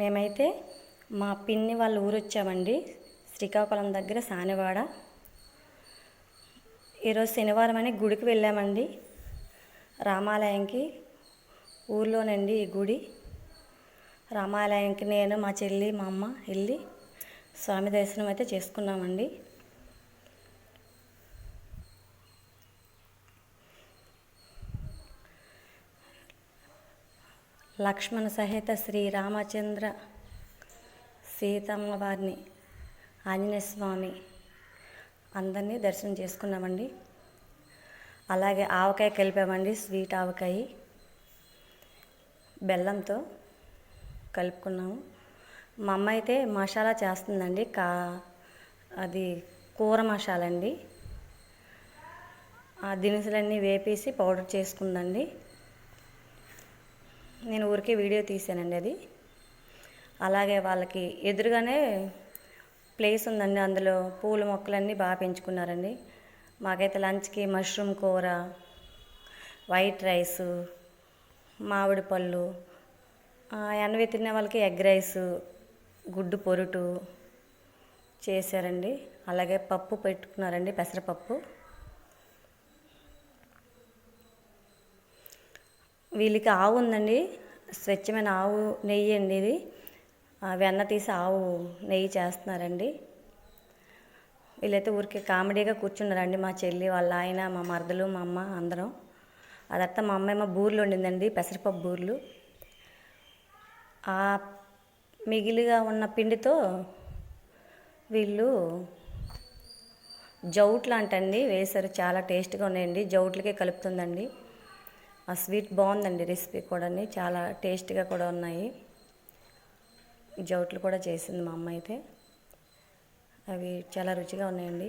మేమైతే మా పిన్ని వాళ్ళ ఊరు వచ్చామండి శ్రీకాకుళం దగ్గర సానివాడ. ఈరోజు శనివారం అని గుడికి వెళ్ళామండి. రామాలయంకి ఊర్లోనండి ఈ గుడి. రామాలయంకి నేను మా చెల్లి మా అమ్మ వెళ్ళి స్వామి దర్శనం అయితే చేసుకున్నామండి. లక్ష్మణ సహిత శ్రీ రామచంద్ర సీతమ్మ వారిని ఆంజనేయ స్వామి అందరినీ దర్శనం చేసుకున్నామండి. అలాగే ఆవకాయ కలిపామండి స్వీట్ ఆవకాయ. బెల్లంతో కలుపుకున్నాము. మా అమ్మ అయితే మసాలా చేస్తుందండి కా అది కూర మసాలా అండి ఆ దినుసులన్నీ వేపేసి పౌడర్ చేసుకుందండి. నేను ఊరికే వీడియో తీసానండి అది. అలాగే వాళ్ళకి ఎదురుగానే ప్లేస్ ఉందండి అందులో పూల మొక్కలన్నీ బాగా పెంచుకున్నారండి. మాకైతే లంచ్కి మష్రూమ్ కూర వైట్ రైస్ మామిడి పళ్ళు ఎనవి తినే వాళ్ళకి ఎగ్ రైస్ గుడ్డు పొరుటు చేశారండి. అలాగే పప్పు పెట్టుకున్నారండి పెసరపప్పు. వీళ్ళకి ఆవు ఉందండి. స్వచ్ఛమైన ఆవు నెయ్యి అండి ఇది. వెన్న తీసి ఆవు నెయ్యి చేస్తున్నారండి. వీళ్ళైతే ఊరికే కామెడీగా కూర్చున్నారండి మా చెల్లి వాళ్ళ ఆయన మా మరదలు మా అమ్మ అందరం. అదంతా మా అమ్మ ఏమో బూర్లు ఉండిందండి పెసరపప్పు బూర్లు. ఆ మిగిలిగా ఉన్న పిండితో వీళ్ళు జౌట్లు అంటండి వేశారు. చాలా టేస్ట్గా ఉన్నాయండి. జౌట్లకే కలుపుతుందండి. ఆ స్వీట్ బాగుందండి రెసిపీ కూడా చాలా టేస్ట్గా కూడా ఉన్నాయి. జౌట్లు కూడా చేసింది మా అమ్మ అయితే. అవి చాలా రుచిగా ఉన్నాయండి.